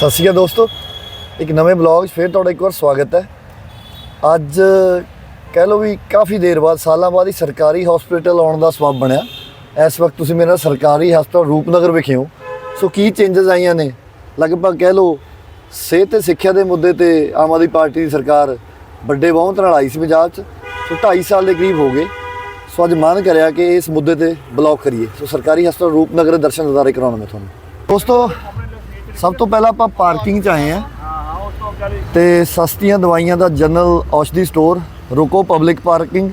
ਸਤਿ ਸ਼੍ਰੀ ਅਕਾਲ ਦੋਸਤੋ। ਇੱਕ ਨਵੇਂ ਬਲੌਗ 'ਚ ਫਿਰ ਤੁਹਾਡਾ ਇੱਕ ਵਾਰ ਸਵਾਗਤ ਹੈ। ਅੱਜ ਕਹਿ ਲਓ ਵੀ ਕਾਫੀ ਦੇਰ ਬਾਅਦ, ਸਾਲਾਂ ਬਾਅਦ ਹੀ ਸਰਕਾਰੀ ਹਸਪੀਟਲ ਆਉਣ ਦਾ ਸਬਬ ਬਣਿਆ। ਇਸ ਵਕਤ ਤੁਸੀਂ ਮੇਰੇ ਨਾਲ ਸਰਕਾਰੀ ਹਸਪਤਾਲ ਰੂਪਨਗਰ ਵਿਖੇ ਹੋ। ਸੋ ਕੀ ਚੇਂਜਸ ਆਈਆਂ ਨੇ? ਲਗਭਗ ਕਹਿ ਲਓ ਸਿਹਤ ਤੇ ਸਿੱਖਿਆ ਦੇ ਮੁੱਦੇ ਤੇ ਆਮ ਆਦਮੀ ਪਾਰਟੀ ਦੀ ਸਰਕਾਰ ਵੱਡੇ ਬਹੁਮਤ ਨਾਲ ਆਈ ਸੀ ਪੰਜਾਬ 'ਚ। ਸੋ 2.5 ਸਾਲ ਦੇ ਕਰੀਬ ਹੋ ਗਏ। ਸੋ ਅੱਜ ਮਨ ਕਰਿਆ ਕਿ ਇਸ ਮੁੱਦੇ ਤੇ ਬਲੌਗ ਕਰੀਏ। ਸੋ ਸਰਕਾਰੀ ਹਸਪਤਾਲ ਰੂਪਨਗਰ ਦੇ ਦਰਸ਼ਨ ਦਿਦਾਰੇ ਕਰਾਉਣਾ ਮੈਂ ਤੁਹਾਨੂੰ। ਦੋਸਤੋ ਸਭ ਤੋਂ ਪਹਿਲਾਂ ਆਪਾਂ ਪਾਰਕਿੰਗ 'ਚ ਆਏ ਹਾਂ। ਤੇ ਸਸਤੀਆਂ ਦਵਾਈਆਂ ਦਾ ਜਨਰਲ ਔਸ਼ਧੀ ਸਟੋਰ ਰੁਕੋ ਪਬਲਿਕ ਪਾਰਕਿੰਗ।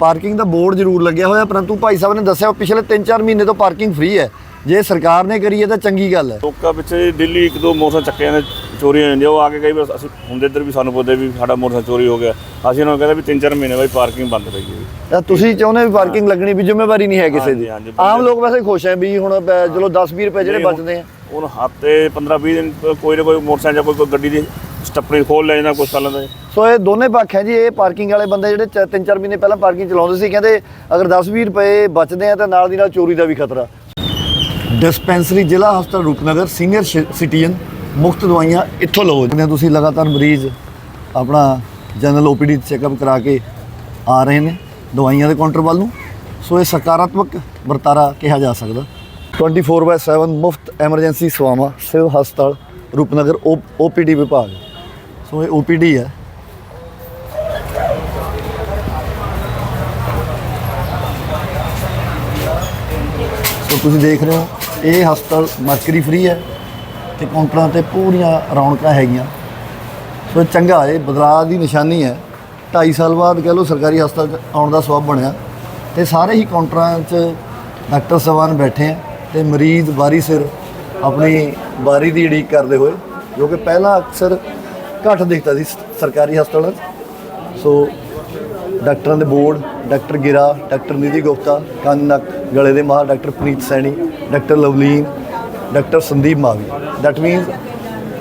ਪਾਰਕਿੰਗ ਦਾ ਬੋਰਡ ਜ਼ਰੂਰ ਲੱਗਿਆ ਹੋਇਆ ਪਰੰਤੂ ਭਾਈ ਸਾਹਿਬ ਨੇ ਦੱਸਿਆ ਪਿਛਲੇ 3-4 ਮਹੀਨੇ ਤੋਂ ਪਾਰਕਿੰਗ ਫ੍ਰੀ ਹੈ। ਜੇ ਸਰਕਾਰ ਨੇ ਕਰੀ ਹੈ ਤਾਂ ਚੰਗੀ ਗੱਲ ਹੈ। ਲੋਕਾਂ ਪਿੱਛੇ ਦਿੱਲੀ ਇੱਕ ਦੋ ਮੋਟਰਸਾਈਕਲ ਚੱਕਿਆ ਨੇ ਚੋਰੀਆਂ ਜਾਂਦੀਆਂ ਉਹ ਆ ਕੇ ਕਈ ਵਾਰ ਅਸੀਂ ਹੁੰਦੇ ਇੱਧਰ ਵੀ ਸਾਨੂੰ ਪੁੱਛਦੇ ਵੀ ਸਾਡਾ ਮੋਟਰਸਾਈਕਲ ਚੋਰੀ ਹੋ ਗਿਆ। ਅਸੀਂ ਉਹਨਾਂ ਨੂੰ ਕਹਿੰਦੇ ਵੀ ਤਿੰਨ ਚਾਰ ਮਹੀਨੇ ਬਾਈ ਪਾਰਕਿੰਗ ਬੰਦ ਪਈ ਹੈ ਤਾਂ ਤੁਸੀਂ ਚਾਹੁੰਦੇ ਵੀ ਪਾਰਕਿੰਗ ਲੱਗਣੀ ਵੀ ਜ਼ਿੰਮੇਵਾਰੀ ਨਹੀਂ ਹੈ ਕਿਸੇ ਦੀ। ਆਮ ਲੋਕ ਵੈਸੇ ਖੁਸ਼ ਹੈ ਵੀ ਹੁਣ ਚਲੋ 10-20 ਰੁਪਏ ਜਿਹੜੇ ਬਚਦੇ ਆ। ਹੁਣ ਹਫ਼ਤੇ 15 20 ਦਿਨ ਕੋਈ ਨਾ ਕੋਈ ਮੋਟਰਸਾਈਕਲ ਜਾਂ ਕੋਈ ਕੋਈ ਗੱਡੀ ਦੀ ਸਟੱਪਣੀ ਖੋਲ ਲੈ ਜਾਂਦਾ ਕੁਛ ਕਰ ਲੈਂਦਾ। ਸੋ ਇਹ ਦੋਨੇ ਪੱਖ ਹੈ ਜੀ ਇਹ ਪਾਰਕਿੰਗ ਵਾਲੇ ਬੰਦੇ ਜਿਹੜੇ 3-4 ਮਹੀਨੇ ਪਹਿਲਾਂ ਪਾਰਕਿੰਗ ਚਲਾਉਂਦੇ ਸੀ ਕਹਿੰਦੇ ਅਗਰ 10-20 ਰੁਪਏ ਬਚਦੇ ਆ ਤਾਂ ਨਾਲ ਦੀ ਨਾਲ ਚੋਰੀ ਦਾ ਵੀ ਖਤਰਾ। ਡਿਸਪੈਂਸਰੀ ਜ਼ਿਲ੍ਹਾ ਹਸਪਤਾਲ ਰੂਪਨਗਰ ਸੀਨੀਅਰ ਸਿਟੀਜ਼ਨ ਮੁਫਤ ਦਵਾਈਆਂ ਇੱਥੋਂ ਲਵੋ। ਜਿਵੇਂ ਤੁਸੀਂ ਲਗਾਤਾਰ ਮਰੀਜ਼ ਆਪਣਾ ਜਨਰਲ ਓਪੀਡੀ ਚੈੱਕਅਪ ਕਰਾ ਕੇ ਆ ਰਹੇ ਨੇ ਦਵਾਈਆਂ ਦੇ ਕਾਊਂਟਰ ਵੱਲ ਨੂੰ। ਸੋ ਇਹ ਸਕਾਰਾਤਮਕ ਵਰਤਾਰਾ ਕਿਹਾ ਜਾ ਸਕਦਾ। 24/7 ਮੁਫਤ ਐਮਰਜੈਂਸੀ ਸੇਵਾਵਾਂ, ਸਿਵਲ ਹਸਪਤਾਲ, ਰੂਪਨਗਰ ਓਪੀਡੀ ਵਿਭਾਗ। ਸੋ ਇਹ ਓਪੀਡੀ ਹੈ। ਸੋ ਤੁਸੀਂ ਦੇਖ ਰਹੇ ਹੋ, ਇਹ ਹਸਪਤਾਲ ਮਰਕਰੀ ਫ੍ਰੀ ਹੈ ਤੇ ਕਾਊਂਟਰਾਂ ਤੇ ਪੂਰੀਆਂ ਰੌਣਕਾਂ ਹੈਗੀਆਂ। ਸੋ ਇਹ ਚੰਗਾ ਇਹ ਬਦਲਾਅ ਦੀ ਨਿਸ਼ਾਨੀ ਹੈ। 2.5 ਸਾਲ ਬਾਅਦ ਕਹਿ ਲਓ ਸਰਕਾਰੀ ਹਸਪਤਾਲ 'ਚ ਆਉਣ ਦਾ ਸਬਬ ਬਣਿਆ। ਤੇ ਸਾਰੇ ਹੀ ਕਾਊਂਟਰਾਂ 'ਚ ਡਾਕਟਰ ਸਾਹਿਬਾਨ ਬੈਠੇ ਆ। ਤੇ ਮਰੀਜ਼ ਵਾਰੀ ਸਿਰ ਆਪਣੀ ਵਾਰੀ ਦੀ ਉਡੀਕ ਕਰਦੇ ਹੋਏ, ਜੋ ਕਿ ਪਹਿਲਾਂ ਅਕਸਰ ਘੱਟ ਦਿਖਦਾ ਸੀ ਸਰਕਾਰੀ ਹਸਪਤਾਲਾਂ 'ਚ। ਸੋ ਡਾਕਟਰਾਂ ਦੇ board, doctor Gira, doctor Nidhi Gupta, ਕੰਨ, ਨੱਕ, ਗਲੇ ਦੇ ਮਾਹਰ doctor Preet Saini, doctor Lovleen, doctor Sandeep Mavi that means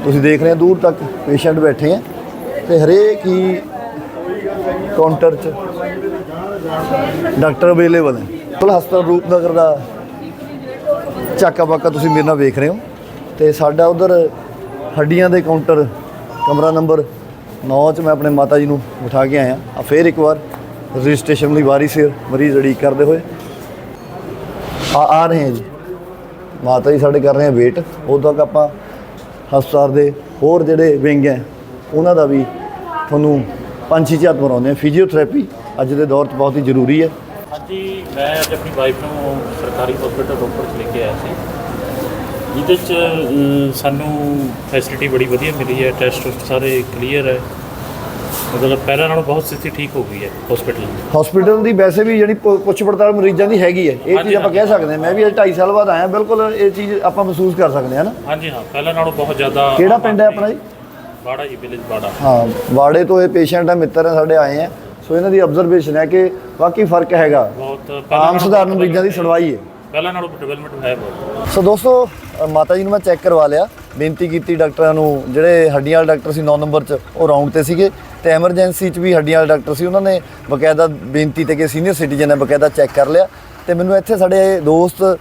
ਤੁਸੀਂ ਦੇਖ ਰਹੇ ਹੋ, ਦੂਰ ਤੱਕ ਪੇਸ਼ੈਂਟ ਬੈਠੇ ਆ ਤੇ ਹਰੇਕ ਹੀ ਕਾਊਂਟਰ 'ਚ ਡਾਕਟਰ ਅਵੇਲੇਬਲ ਹੈ ਹਸਪਤਾਲ ਰੂਪਨਗਰ ਦਾ ਚਾਕਾ ਬਾਕਾ ਤੁਸੀਂ ਮੇਰੇ ਨਾਲ ਵੇਖ ਰਹੇ ਹੋ। ਤੇ ਸਾਡਾ ਉਧਰ ਹੱਡੀਆਂ ਦੇ ਕਾਊਂਟਰ ਕਮਰਾ ਨੰਬਰ 9 'ਚ ਮੈਂ ਆਪਣੇ ਮਾਤਾ ਜੀ ਨੂੰ ਬਿਠਾ ਕੇ ਆਇਆ। ਆ ਫੇਰ ਇੱਕ ਵਾਰ ਰਜਿਸਟ੍ਰੇਸ਼ਨ ਲਈ ਵਾਰੀ ਸਿਰ ਮਰੀਜ਼ ਅੜੀਕ ਕਰਦੇ ਹੋਏ। ਆ ਆ ਰਹੇ ਹਾਂ ਜੀ। ਮਾਤਾ ਜੀ ਸਾਡੇ ਕਰ ਰਹੇ ਆ ਵੇਟ ਉਦੋਂ ਤੱਕ ਆਪਾਂ ਹਸਪਤਾਲ ਦੇ ਹੋਰ ਜਿਹੜੇ ਵਿੰਗ ਹੈ, ਉਹਨਾਂ ਦਾ ਵੀ ਤੁਹਾਨੂੰ ਪੰਛੀ ਛੇ ਝਾਤ ਮਰਾਉਂਦੇ ਆ ਫਿਜ਼ੀਓਥੈਰੇਪੀ ਅੱਜ ਦੇ ਦੌਰ 'ਚ ਬਹੁਤ ਹੀ ਜ਼ਰੂਰੀ ਹੈ। ਹਾਂਜੀ ਮੈਂ ਅੱਜ ਆਪਣੀ ਵਾਈਫ ਨੂੰ ਸਰਕਾਰੀ ਹਸਪੀਟਲ ਰੋਪੜ 'ਚ ਲੈ ਕੇ ਆਇਆ ਸੀ। ਜਿਹਦੇ 'ਚ ਸਾਨੂੰ ਫੈਸਿਲਿਟੀ ਬੜੀ ਵਧੀਆ ਮਿਲੀ ਹੈ ਟੈਸਟ ਟੁਸਟ ਸਾਰੇ ਕਲੀਅਰ ਹੈ। ਮਤਲਬ ਪਹਿਲਾਂ ਨਾਲੋਂ ਬਹੁਤ ਸਥਿਤੀ ਠੀਕ ਹੋ ਗਈ ਹੈ ਹਸਪੀਟਲ ਦੀ। ਹਸਪੀਟਲ ਦੀ ਵੈਸੇ ਵੀ ਜਿਹੜੀ ਪੁੱਛ ਪੜਤਾਲ ਮਰੀਜ਼ਾਂ ਦੀ ਹੈਗੀ ਹੈ। ਇਹ ਚੀਜ਼ ਆਪਾਂ ਕਹਿ ਸਕਦੇ ਹਾਂ। ਮੈਂ ਵੀ ਅੱਜ 2.5 ਸਾਲ ਬਾਅਦ ਆਇਆ। ਬਿਲਕੁਲ ਇਹ ਚੀਜ਼ ਆਪਾਂ ਮਹਿਸੂਸ ਕਰ ਸਕਦੇ ਹਾਂ ਨਾ। ਹਾਂਜੀ ਹਾਂ। ਪਹਿਲਾਂ ਨਾਲੋਂ ਬਹੁਤ ਜ਼ਿਆਦਾ ਕਿਹੜਾ ਪਿੰਡ ਹੈ ਆਪਣਾ ਜੀ? ਬਾੜਾ ਜੀ ਵਿਲੇਜ ਬਾੜਾ। ਹਾਂ ਵਾੜੇ ਤੋਂ ਇਹ ਪੇਸ਼ੈਂਟ ਹੈ ਮਿੱਤਰ ਹੈ ਸਾਡੇ ਆਏ ਆ ਸੋ ਇਹਨਾਂ ਦੀ ਆਬਜ਼ਰਵੇਸ਼ਨ ਹੈ ਕਿ ਵਾਕਈ ਫ਼ਰਕ ਹੈਗਾ। ਬਹੁਤ ਆਮ ਸਧਾਰਨ ਮਰੀਜ਼ਾਂ ਦੀ ਸੁਣਵਾਈ ਹੈ। ਪਹਿਲਾਂ ਨਾਲੋਂ ਡਿਵੈਲਪਮੈਂਟ ਹੈ ਬਹੁਤ। ਸੋ ਦੋਸਤੋ ਮਾਤਾ ਜੀ ਨੂੰ ਮੈਂ ਚੈੱਕ ਕਰਵਾ ਲਿਆ। ਬੇਨਤੀ ਕੀਤੀ ਡਾਕਟਰਾਂ ਨੂੰ ਜਿਹੜੇ ਹੱਡੀਆਂ ਵਾਲੇ ਡਾਕਟਰ ਸੀ 9 ਨੰਬਰ 'ਚ ਉਹ ਰਾਉਂਡ ਤੇ ਸੀਗੇ। ਤੇ ਐਮਰਜੈਂਸੀ 'ਚ ਵੀ ਹੱਡੀਆਂ ਵਾਲੇ ਡਾਕਟਰ ਸੀ। ਉਹਨਾਂ ਨੇ ਬਕਾਇਦਾ ਬੇਨਤੀ ਤੇ ਕਿ ਸੀਨੀਅਰ ਸਿਟੀਜ਼ਨ ਹੈ ਬਕਾਇਦਾ ਚੈੱਕ ਕਰ ਲਿਆ। ਤੇ ਮੈਨੂੰ ਇੱਥੇ ਸਾਡੇ ਦੋਸਤ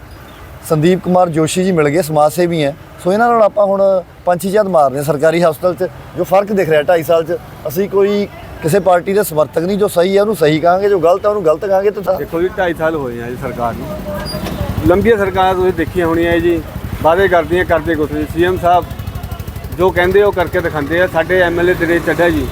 ਸੰਦੀਪ ਕੁਮਾਰ ਜੋਸ਼ੀ ਜੀ ਮਿਲ ਗਏ ਸਮਾਜ ਸੇਵੀ ਹੈ। ਸੋ ਇਹਨਾਂ ਨਾਲ ਆਪਾਂ ਹੁਣ ਪੰਛੀ ਜਦ ਮਾਰਦੇ ਸਰਕਾਰੀ ਹਸਪਤਾਲ 'ਚ ਜੋ ਫ਼ਰਕ ਦਿਖ ਰਿਹਾ 2.5 ਸਾਲ 'ਚ। ਅਸੀਂ ਕੋਈ ਕਿਸੇ ਪਾਰਟੀ ਦੇ ਸਮਰਥਕ ਨਹੀਂ ਜੋ ਸਹੀ ਹੈ ਉਹਨੂੰ ਸਹੀ ਕਹਾਂਗੇ, ਜੋ ਗਲਤ ਹੈ ਉਹਨੂੰ ਗਲਤ ਕਹਾਂਗੇ ਤੇ ਦੇਖੋ ਜੀ 2.5 ਸਾਲ ਹੋਏ ਆ ਜੀ ਸਰਕਾਰ ਨੂੰ। ਲੰਬੀਆਂ ਸਰਕਾਰਾਂ ਤੁਸੀਂ ਦੇਖੀਆਂ ਹੋਣੀਆਂ ਜੀ, ਵਾਅਦੇ ਕਰਦੀਆਂ, ਕਰਦੇ ਕੁਛ ਨਹੀਂ। ਸੀਐਮ ਸਾਹਿਬ ਜੋ ਕਹਿੰਦੇ ਉਹ ਕਰਕੇ ਦਿਖਾਉਂਦੇ ਆ। ਸਾਡੇ ਐਮਐਲਏ ਦਿਨੇਸ਼ ਚੱਡਾ ਜੀ,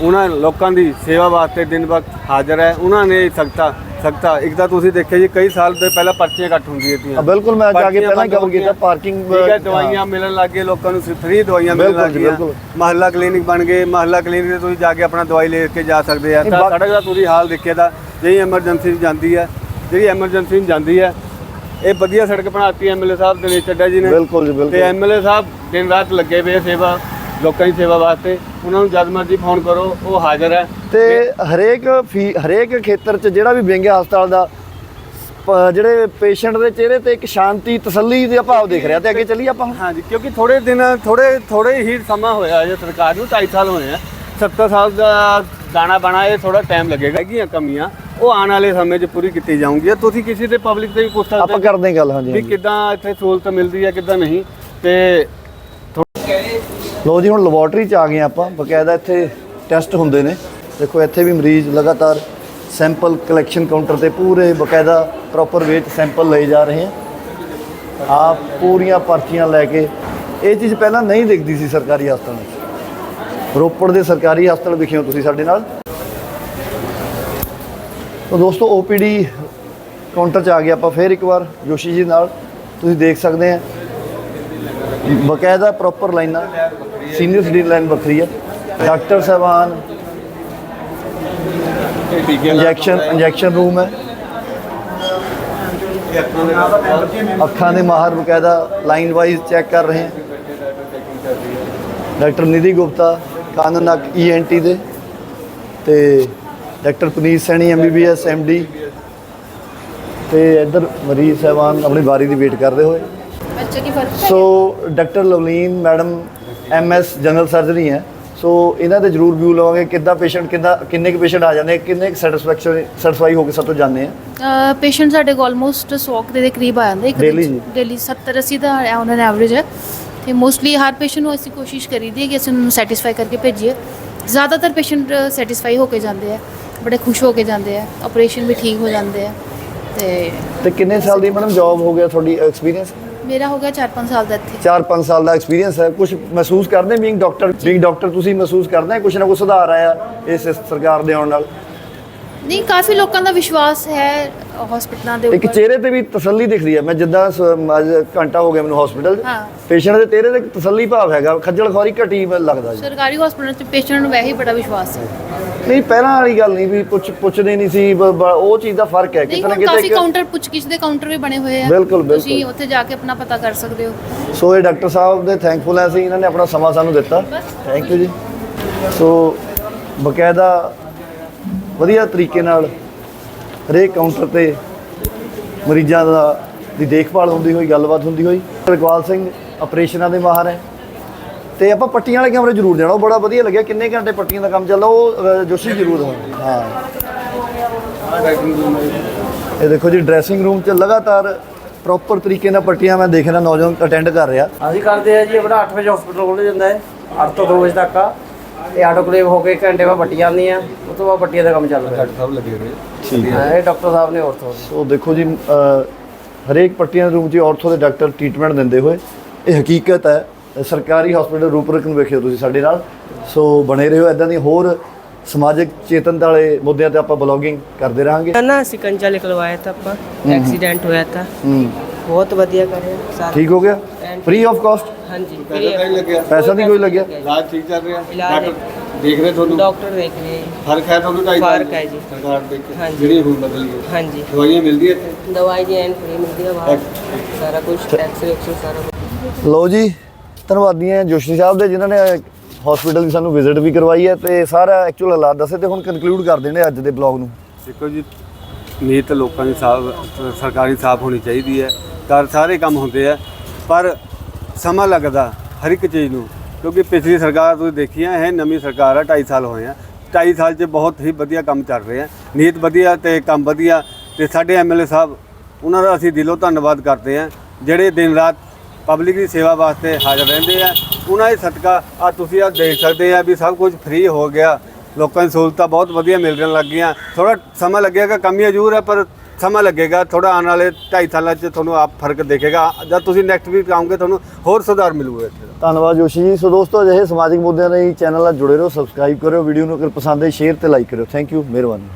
ਉਹਨਾਂ ਲੋਕਾਂ ਦੀ ਸੇਵਾ ਵਾਸਤੇ ਦਿਨ ਵਕਤ ਹਾਜ਼ਰ ਹੈ। ਉਹਨਾਂ ਨੇ ਸਖਤਾ ਸਖਤਾ ਇੱਕ ਤਾਂ ਤੁਸੀਂ ਦੇਖਿਆ ਜੀ ਕਈ ਸਾਲ ਤੋਂ ਪਹਿਲਾਂ ਪਰਚੀਆਂ ਕੱਟ ਹੁੰਦੀਆਂ ਸੀਆਂ ਬਿਲਕੁਲ ਮੈਂ ਜਾ ਕੇ ਪਹਿਲਾਂ ਹੋ ਕੀਤਾ। ਪਾਰਕਿੰਗ ਠੀਕ ਹੈ ਦਵਾਈਆਂ ਮਿਲਣ ਲੱਗ ਗਏ ਲੋਕਾਂ ਨੂੰ ਫ੍ਰੀ ਦਵਾਈਆਂ ਮਿਲਣ ਲੱਗ ਗਈਆਂ। ਮਹੱਲਾ ਕਲੀਨਿਕ ਬਣ ਗਏ ਮਹੱਲਾ ਕਲੀਨਿਕ ਤੇ ਤੁਸੀਂ ਜਾ ਕੇ ਆਪਣਾ ਦਵਾਈ ਲੈ ਕੇ ਜਾ ਸਕਦੇ ਆ। ਤਾਂ ਸੜਕ ਦਾ ਤੁਸੀਂ ਹਾਲ ਦੇਖਿਆ ਤਾਂ ਜਿਹੜੀ ਐਮਰਜੈਂਸੀ ਜਾਂਦੀ ਹੈ ਜਿਹੜੀ ਐਮਰਜੈਂਸੀ ਜਾਂਦੀ ਹੈ ਇਹ ਵਧੀਆ ਸੜਕ ਬਣਾਤੀ ਐਮਐਲਏ ਸਾਹਿਬ ਦਿਨੇਸ਼ ਚੱਡਾ ਜੀ ਨੇ। ਬਿਲਕੁਲ ਜੀ ਤੇ ਐਮਐਲਏ ਸਾਹਿਬ ਦਿਨ ਰਾਤ ਲੱਗੇ ਪਏ ਸੇਵਾ। ਲੋਕਾਂ ਦੀ ਸੇਵਾ ਵਾਸਤੇ। ਉਹਨਾਂ ਨੂੰ ਜਦ ਮਰਜ਼ੀ ਫੋਨ ਕਰੋ ਉਹ ਹਾਜ਼ਰ ਹੈ। ਤੇ ਹਰੇਕ ਫੀ ਹਰੇਕ ਖੇਤਰ 'ਚ ਜਿਹੜਾ ਵੀ ਵਿੰਗ ਹੈ ਹਸਪਤਾਲ ਦਾ ਪ- ਜਿਹੜੇ ਪੇਸ਼ੈਂਟ ਦੇ ਚਿਹਰੇ ਤੇ ਇੱਕ ਸ਼ਾਂਤੀ ਤਸੱਲੀ ਦਾ ਭਾਵ ਦਿਖ ਰਿਹਾ ਤੇ ਅੱਗੇ ਚੱਲੀਏ ਆਪਾਂ ਹੁਣ। ਹਾਂਜੀ ਕਿਉਂਕਿ ਥੋੜੇ ਦਿਨ ਥੋੜੇ ਥੋੜੇ ਹੀ ਸਮਾਂ ਹੋਇਆ ਜੇ ਸਰਕਾਰ ਨੂੰ 2.5 ਸਾਲ ਹੋਏ ਆ। 70 ਸਾਲ ਦਾ ਦਾਣਾ ਬਣਾ ਇਹ ਥੋੜਾ ਟਾਈਮ ਲੱਗੇਗਾ। ਹੈਗੀਆਂ ਕਮੀਆਂ ਉਹ ਆਉਣ ਵਾਲੇ ਸਮੇਂ 'ਚ ਪੂਰੀ ਕੀਤੀ ਜਾਊਂਗੀਆਂ ਤੁਸੀਂ ਕਿਸੇ ਦੇ ਪਬਲਿਕ ਤੇ ਵੀ ਪੁੱਛ ਸਕਦੇ ਆਪਾਂ ਹੋ ਕਰਦੇ ਹਾਂ ਗੱਲ ਹਾਂਜੀ ਵੀ ਹਾਂਜੀ। ਕਿੱਦਾਂ ਇੱਥੇ ਸਹੂਲਤ ਮਿਲਦੀ ਹੈ ਕਿੱਦਾਂ ਨਹੀਂ। ਤੇ ਲੋ ਜੀ, ਹੁਣ ਲੈਬੋਰਟਰੀ ਚ ਆ ਗਏ ਆਪਾਂ। ਬਕਾਇਦਾ ਇੱਥੇ ਟੈਸਟ ਹੁੰਦੇ ਨੇ। ਦੇਖੋ, ਇੱਥੇ ਵੀ ਮਰੀਜ਼ ਲਗਾਤਾਰ ਸੈਂਪਲ ਕਲੈਕਸ਼ਨ ਕਾਊਂਟਰ ਤੇ ਪੂਰੇ ਬਕਾਇਦਾ ਪ੍ਰੋਪਰ ਵੇ ਚ ਸੈਂਪਲ ਲਏ ਜਾ ਰਹੇ ਹਨ ਆਪ ਪੂਰੀਆਂ ਪਰਚੀਆਂ ਲੈ ਕੇ ਇਹ ਚੀਜ਼ ਪਹਿਲਾਂ ਨਹੀਂ ਦਿਖਦੀ ਸੀ ਸਰਕਾਰੀ ਹਸਪਤਾਲਾਂ 'ਚ ਰੋਪੜ ਦੇ ਸਰਕਾਰੀ ਹਸਪਤਾਲ ਵਿਖੇ ਹੋ ਤੁਸੀਂ ਸਾਡੇ ਨਾਲ। ਤਾਂ ਦੋਸਤੋ OPD ਕਾਊਂਟਰ 'ਚ ਆ ਗਏ ਆਪਾਂ, ਫੇਰ ਇੱਕ ਵਾਰ ਜੋਸ਼ੀ ਜੀ ਨਾਲ। ਤੁਸੀਂ ਦੇਖ ਸਕਦੇ ਆ। ਬਕਾਇਦਾ ਪ੍ਰੋਪਰ ਲਾਈਨਾਂ। ਸੀਨੀਅਰ ਸਿਟੀਜ਼ਨ ਲਾਈਨ ਵੱਖਰੀ ਹੈ। ਡਾਕਟਰ ਸਾਹਿਬਾਨ ਇੰਜੈਕਸ਼ਨ ਇੰਜੈਕਸ਼ਨ ਰੂਮ ਹੈ। ਅੱਖਾਂ ਦੇ ਮਾਹਰ ਬਕਾਇਦਾ ਲਾਈਨ ਵਾਈਜ਼ ਚੈੱਕ ਕਰ ਰਹੇ ਹਨ ਡਾਕਟਰ ਨਿਧੀ ਗੁਪਤਾ ਕੰਨ ਨੱਕ ਈਐਨਟੀ ਦੇ। ਤੇ doctor Puneet Saini MBBS MD ਤੇ ਇੱਧਰ ਮਰੀਜ਼ ਸਾਹਿਬਾਨ ਆਪਣੀ ਵਾਰੀ ਦੀ ਵੇਟ ਕਰਦੇ ਹੋਏ। So doctor Lovleen madam MS general surgery ਹੈ। ਸੋ ਇਹਨਾਂ ਦੇ ਜ਼ਰੂਰ ਵਿਊ ਲਵਾਂਗੇ ਕਿੱਦਾਂ ਪੇਸ਼ੈਂਟ ਕਿੱਦਾਂ ਕਿੰਨੇ ਕੁ ਪੇਸ਼ੈਂਟ ਆ ਜਾਂਦੇ ਕਿੰਨੇ ਕੁ ਸੈਟੀਸਫੈਕਸ਼ਨ ਸੈਟੀਸਫਾਈ ਹੋ ਕੇ ਸਾਡੇ ਤੋਂ ਜਾਂਦੇ ਆ। ਪੇਸ਼ੈਂਟ ਸਾਡੇ ਕੋਲ ਆਲਮੋਸਟ 100 ਕੁ ਦੇ ਕਰੀਬ ਆ ਜਾਂਦੇ ਇੱਕ ਡੇਲੀ 70 80 ਦਾ ਔਨ ਐਨ ਐਵਰੇਜ ਹੈ। ਤੇ ਮੋਸਟਲੀ ਹਰ ਪੇਸ਼ੈਂਟ ਨੂੰ ਅਸੀਂ ਕੋਸ਼ਿਸ਼ ਕਰੀਦੀ ਹੈ ਕਿ ਅਸੀਂ ਉਹਨੂੰ ਸੈਟੀਸਫਾਈ ਕਰਕੇ ਭੇਜੀਏ। ਜ਼ਿਆਦਾਤਰ ਪੇਸ਼ੈਂਟ ਸੈਟੀਸਫਾਈ ਹੋ ਕੇ ਜਾਂਦੇ ਆ ਬੜੇ ਖੁਸ਼ ਹੋ ਕੇ ਜਾਂਦੇ ਆ ਆਪਰੇਸ਼ਨ ਵੀ ਠੀਕ ਹੋ ਜਾਂਦੇ ਆ ਤੇ ਤੇ ਕਿੰਨੇ ਸਾਲ ਦੀ ਮੈਡਮ ਜੌਬ ਹੋ ਗਿਆ ਤੁਹਾਡੀ ਐਕਸਪੀਰੀਅੰਸ ਮੇਰਾ ਹੋ ਗਿਆ 4-5 ਸਾਲ ਦਾ ਇੱਥੇ। 4-5 ਸਾਲ ਦਾ ਐਕਸਪੀਰੀਅੰਸ ਹੈ ਕੁਝ ਮਹਿਸੂਸ ਕਰਦੇ ਬੀਇੰਗ ਡਾਕਟਰ ਬੀਇੰਗ ਡਾਕਟਰ ਤੁਸੀਂ ਮਹਿਸੂਸ ਕਰਦੇ ਆ ਕੁਝ ਨਾ ਕੁਝ ਸੁਧਾਰ ਆਇਆ ਇਸ ਸਰਕਾਰ ਦੇ ਆਉਣ ਨਾਲ? ਨਹੀਂ ਕਾਫੀ ਲੋਕਾਂ ਦਾ ਵਿਸ਼ਵਾਸ ਹੈ ਹਸਪੀਟਲਾਂ ਦੇ ਇੱਕ ਉੱਪਰ। ਚਿਹਰੇ ਤੇ ਵੀ ਤਸੱਲੀ ਦਿਖਦੀ ਹੈ। ਮੈਂ ਜਿੱਦਾਂ ਸ- ਅੱਜ ਘੰਟਾ ਹੋ ਗਿਆ ਮੈਨੂੰ ਹਸਪੀਟਲ ਹਾਂ। ਪੇਸ਼ੈਂਟ ਦੇ ਚਿਹਰੇ ਤੇ ਤਸੱਲੀ ਭਾਵ ਹੈਗਾ। ਖੱਜਲ ਖੁਆਰੀ ਘਟੀ ਲੱਗਦਾ ਜੀ। ਸਰਕਾਰੀ ਹਸਪੀਟਲ 'ਚ ਪੇਸ਼ੈਂਟ ਨੂੰ ਵੈਸੇ ਹੀ ਬੜਾ ਵਿਸ਼ਵਾਸ ਹੈ। ਨਹੀਂ ਪਹਿਲਾਂ ਵਾਲੀ ਗੱਲ ਨਹੀਂ ਵੀ ਪੁੱਛ ਪੁੱਛਦੇ ਨਹੀਂ ਸੀ। ਬ- ਬ- ਉਹ ਚੀਜ਼ ਦਾ ਫ਼ਰਕ ਹੈ। ਨਹੀਂ ਕਿਤੇ ਨਾ ਹੁਣ ਕਾਫੀ ਕਿਤੇ ਕਾਊਂਟਰ ਪੁੱਛਗਿੱਛ ਦੇ ਕਾਊਂਟਰ ਵੀ ਬਣੇ ਹੋਏ ਆ। ਬਿਲਕੁਲ, ਬਿਲਕੁਲ। ਤੁਸੀਂ ਉੱਥੇ ਜਾ ਕੇ ਆਪਣਾ ਪਤਾ ਕਰ ਸਕਦੇ ਹੋ। ਸੋ ਇਹ ਡਾਕਟਰ ਸਾਹਿਬ ਦੇ ਥੈਂਕਫੁਲ ਐ ਸੀ ਇਹਨਾਂ ਨੇ ਆਪਣਾ ਸਮਾਂ ਸਾਨੂੰ ਦਿੱਤਾ। ਥੈਂਕ ਯੂ ਜੀ। ਸੋ ਬਕਾਇਦਾ ਵਧੀਆ ਤਰੀਕੇ ਨਾਲ ਹਰੇਕ ਕਾਊਂਟਰ ਤੇ ਮਰੀਜ਼ਾਂ ਦਾ ਦੀ ਦੇਖਭਾਲ ਹੁੰਦੀ ਹੋਈ, ਗੱਲਬਾਤ ਹੁੰਦੀ ਹੋਈ। ਰਗਵਾਲ ਸਿੰਘ ਆਪਰੇਸ਼ਨਾਂ ਦੇ ਮਾਹਰ ਹੈ। ਤੇ ਆਪਾਂ ਪੱਟੀਆਂ ਵਾਲੇ ਕਮਰੇ ਜ਼ਰੂਰ ਜਾਣਾ। ਉਹ ਬੜਾ ਵਧੀਆ ਲੱਗਿਆ। ਕਿੰਨੇ ਘੰਟੇ ਪੱਟੀਆਂ ਦਾ ਕੰਮ ਚੱਲਦਾ? ਉਹ ਜੋਸ਼ੀ ਜ਼ਰੂਰ ਹੋਣਾ। ਹਾਂ। ਇਹ ਦੇਖੋ ਜੀ ਡਰੈਸਿੰਗ ਰੂਮ 'ਚ ਲਗਾਤਾਰ ਪ੍ਰੋਪਰ ਤਰੀਕੇ ਨਾਲ ਪੱਟੀਆਂ ਮੈਂ ਦੇਖ ਰਿਹਾ ਨੌਜਵਾਨ ਅਟੈਂਡ ਕਰ ਰਿਹਾ। ਅਸੀਂ ਕਰਦੇ ਆ ਜੀ। ਆਪਣਾ 8 ਵਜੇ ਹਸਪੀਟਲ ਖੋਲ੍ਹ ਜਾਂਦਾ ਹੈ। 8 ਤੋਂ 2 ਵਜੇ ਤੱਕ ਆ। ਇਹ ਆਟੋਕਲੇਵ ਹੋ ਕੇ ਇੱਕ ਘੰਟੇ ਬਾਅਦ ਬੱਟੀਆਂ ਆਉਂਦੀਆਂ ਉਸ ਤੋਂ ਬਾਅਦ ਬੱਟੀਆਂ ਦਾ ਕੰਮ ਚੱਲ ਰਿਹਾ। ਸਭ ਲੱਗੇ ਹੋਏ। ਠੀਕ ਹਾਂ, ਇਹ ਡਾਕਟਰ ਸਾਹਿਬ ਨੇ ਔਰਥੋ ਸੋ ਦੇਖੋ ਜੀ ਹਰੇਕ ਪੱਟੀਆਂ ਦੇ ਰੂਮ 'ਚ ਆਰਥੋ ਦੇ ਡਾਕਟਰ ਟ੍ਰੀਟਮੈਂਟ ਦਿੰਦੇ ਹੋਏ। ਇਹ ਹਕੀਕਤ ਹੈ ਸਰਕਾਰੀ ਹਸਪੀਟਲ ਰੂਪਰਕ ਨੂੰ ਵੇਖਿਓ ਤੁਸੀਂ ਸਾਡੇ ਨਾਲ। ਸੋ ਬਣੇ ਰਹੋ ਇਦਾਂ ਦੀ ਹੋਰ ਸਮਾਜਿਕ ਚੇਤਨਤਾ ਵਾਲੇ ਮੁੱਦਿਆਂ ਤੇ ਆਪਾਂ ਬਲੌਗਿੰਗ ਕਰਦੇ ਰਹਾਂਗੇ। ਨਾ ਅਸੀਂ ਕੰਚਾ ਲਿਖਲਵਾਇਆ ਤਾਂ ਆਪਾਂ ਐਕਸੀਡੈਂਟ ਹੋਇਆ ਤਾਂ। ਹੂੰ। ਬਹੁਤ ਵਧੀਆ ਕਰਿਆ ਸਾਰੇ ਠੀਕ ਹੋ ਗਿਆ? ਫ੍ਰੀ ਆਫ ਕਾਸਟ ਹਾਂਜੀ। ਪੈਸਾ ਨਹੀਂ ਲੱਗਿਆ? ਪੈਸਾ ਨਹੀਂ ਕੋਈ ਲੱਗਿਆ? ਇਲਾਜ ਠੀਕ ਚੱਲ ਰਿਹਾ? ਇਲਾਜ ਡਾਕਟਰ ਦੇਖ ਰਹੇ ਤੁਹਾਨੂੰ? ਡਾਕਟਰ ਦੇਖ ਰਹੇ ਫ਼ਰਕ ਹੈ ਤੁਹਾਨੂੰ ਢਾਈ ਫ਼ਰਕ ਹੈ ਜੀ। ਸਰਕਾਰ ਦੇ ਕੇ ਹਾਂਜੀ। ਜਿਹੜੀ ਹੁਣ ਬਦਲੀ ਹੈ ਹਾਂਜੀ। ਦਵਾਈਆਂ ਮਿਲਦੀਆਂ ਇੱਥੇ? ਦਵਾਈ ਦੀ ਐਨ ਫ੍ਰੀ ਮਿਲਦੀ ਹੈ ਬਾਹਰ। ਸਾਰਾ ਕੁਝ ਐਕਸਰੇ ਐਕਸਰੇ ਸਾਰਾ ਕੁਛ। ਲਓ ਜੀ ਧੰਨਵਾਦੀ ਹਾਂ ਜੋਸ਼ੀ ਸਾਹਿਬ ਦੇ ਜਿਨ੍ਹਾਂ ਨੇ ਹਸਪੀਟਲ ਦੀ ਸਾਨੂੰ ਵਿਜ਼ਿਟ ਵੀ ਕਰਵਾਈ ਹੈ ਤੇ ਸਾਰਾ ਐਕਚੁਅਲ ਹਾਲਾਤ ਦੱਸੇ ਤੇ ਹੁਣ ਕਨਕਲੂਡ ਕਰ ਦੇਣੇ ਅੱਜ ਦੇ ਬਲੌਗ ਨੂੰ। ਦੇਖੋ ਜੀ ਨੀਤ ਲੋਕਾਂ ਦੀ ਸਾਫ਼ ਸਰਕਾਰੀ ਸਾਫ਼ ਹੋਣੀ ਚਾਹੀਦੀ ਹੈ। ਕਰ ਸਾਰੇ ਕੰਮ ਹੁੰਦੇ ਆ ਪਰ ਸਮਾਂ ਲੱਗਦਾ ਹਰ ਇੱਕ ਚੀਜ਼ ਨੂੰ, ਕਿਉਂਕਿ ਪਿਛਲੀ ਸਰਕਾਰ ਤੁਸੀਂ ਦੇਖੀ ਹੈ ਇਹ ਨਵੀਂ ਸਰਕਾਰ ਆ 2.5 ਸਾਲ ਹੋਏ ਆ। 2.5 ਸਾਲ 'ਚ ਬਹੁਤ ਹੀ ਵਧੀਆ ਕੰਮ ਚੱਲ ਰਹੇ ਆ ਨੀਤ ਵਧੀਆ ਤੇ ਕੰਮ ਵਧੀਆ ਤੇ ਸਾਡੇ ਐਮਐਲਏ ਸਾਹਿਬ, ਉਹਨਾਂ ਦਾ ਅਸੀਂ ਦਿਲੋਂ ਧੰਨਵਾਦ ਕਰਦੇ ਆ, ਜਿਹੜੇ ਦਿਨ ਰਾਤ ਪਬਲਿਕ ਦੀ ਸੇਵਾ ਵਾਸਤੇ ਹਾਜ਼ਰ ਰਹਿੰਦੇ ਆ, ਉਹਨਾਂ ਦੇ ਸਦਕਾ ਆ ਤੁਸੀਂ ਆ ਦੇਖ ਸਕਦੇ ਆ ਵੀ ਸਭ ਕੁਝ ਫ੍ਰੀ ਹੋ ਗਿਆ। ਲੋਕਾਂ ਨੂੰ ਸਹੂਲਤਾਂ ਬਹੁਤ ਵਧੀਆ ਮਿਲਣ ਲੱਗ ਗਈਆਂ ਥੋੜਾ ਸਮਾਂ ਲੱਗੇਗਾ ਕਮੀ ਜ਼ਰੂਰ ਹੈ ਪਰ ਸਮਾਂ ਲੱਗੇਗਾ ਥੋੜਾ ਆਉਣ ਵਾਲੇ 2.5 ਸਾਲਾਂ 'ਚ ਤੁਹਾਨੂੰ ਆਪ ਫ਼ਰਕ ਦੇਖੇਗਾ ਜਦ ਤੁਸੀਂ ਨੈਕਸਟ ਵੀਕ ਆਉਂਗੇ, ਤੁਹਾਨੂੰ ਹੋਰ ਸੁਧਾਰ ਮਿਲੂਗਾ ਇੱਥੇ ਧੰਨਵਾਦ ਜੋਸ਼ੀ ਜੀ। ਸੋ ਦੋਸਤੋ, ਅਜਿਹੇ ਸਮਾਜਿਕ ਮੁੱਦਿਆਂ ਲਈ ਚੈਨਲ ਨਾਲ ਜੁੜੇ ਰਹੋ ਸਬਸਕ੍ਰਾਈਬ ਕਰਿਓ ਵੀਡੀਓ ਨੂੰ ਅਗਰ ਪਸੰਦ ਹੈ ਸ਼ੇਅਰ ਤੇ ਲਾਈਕ ਕਰਿਓ। ਥੈਂਕ ਯੂ ਮਿਹਰਬਾਨੀ।